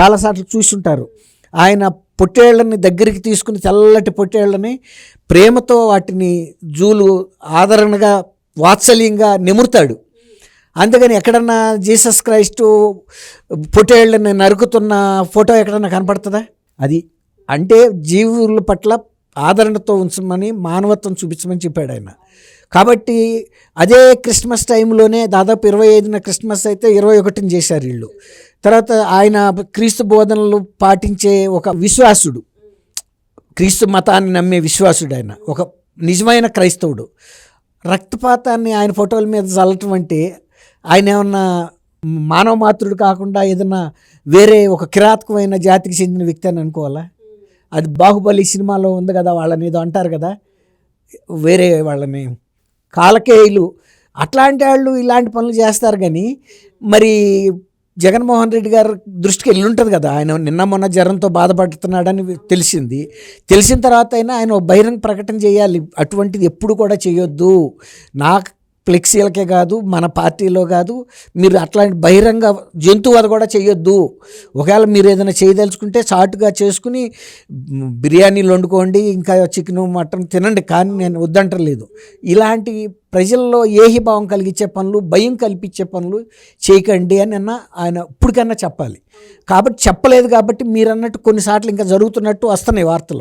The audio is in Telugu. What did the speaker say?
చాలాసార్లు చూసుంటారు ఆయన పొట్టేళ్ళని దగ్గరికి తీసుకుని తెల్లటి పొట్టేళ్ళని ప్రేమతో వాటిని జూలు ఆదరణగా వాత్సల్యంగా నిమురుతాడు. అందుకని ఎక్కడన్నా జీసస్ క్రైస్టు పొట్టేళ్ళని నరుకుతున్న ఫోటో ఎక్కడన్నా కనపడుతుందా? అది అంటే జీవుల పట్ల ఆదరణతో ఉంచమని మానవత్వం చూపించమని చెప్పాడు ఆయన. కాబట్టి అదే క్రిస్మస్ టైంలోనే దాదాపు ఇరవై ఐదున క్రిస్మస్ అయితే ఇరవై ఒకటిని చేశారు వీళ్ళు. తర్వాత ఆయన క్రీస్తు బోధనలు పాటించే ఒక విశ్వాసుడు. క్రీస్తు మతాన్ని నమ్మే విశ్వాసుడు ఆయన. ఒక నిజమైన క్రైస్తవుడు. రక్తపాతాన్ని ఆయన ఫోటోల మీద చల్లటం అంటే ఆయన ఏమన్నా మానవ మాతృడు కాకుండా ఏదన్నా వేరే ఒక కిరాతకమైన జాతికి చెందిన వ్యక్తి అని అనుకోవాలా? అది బాహుబలి సినిమాలో ఉంది కదా వాళ్ళని ఏదో అంటారు కదా? వేరే వాళ్ళని. కాలకేయులు. అట్లాంటి వాళ్ళు ఇలాంటి పనులు చేస్తారు కానీ మరి జగన్మోహన్ రెడ్డి గారి దృష్టికి వెళ్ళి ఉంటుంది కదా. ఆయన నిన్న మొన్న జ్వరంతో బాధపడుతున్నాడని తెలిసింది. తెలిసిన తర్వాత అయినా ఆయన బహిరంగ ప్రకటన చేయాలి. అటువంటిది ఎప్పుడు కూడా చేయొద్దు. నాకు ఫ్లెక్సీలకే కాదు మన పార్టీలో కాదు మీరు అట్లాంటి బహిరంగ జంతువు అది కూడా చేయొద్దు ఒకవేళ మీరు ఏదైనా చేయదలుచుకుంటే షార్ట్గా చేసుకుని బిర్యానీలు వండుకోండి ఇంకా చికెన్ మటన్ తినండి కానీ నేను వద్దంటలేదు. ఇలాంటి ప్రజల్లో ఏహిభావం కలిగించే పనులు భయం కల్పించే పనులు చేయకండి అని అన్న ఆయన ఇప్పటికన్నా చెప్పాలి. కాబట్టి చెప్పలేదు కాబట్టి మీరు అన్నట్టు కొన్నిసార్లు ఇంకా జరుగుతున్నట్టు వస్తున్నాయి వార్తలు.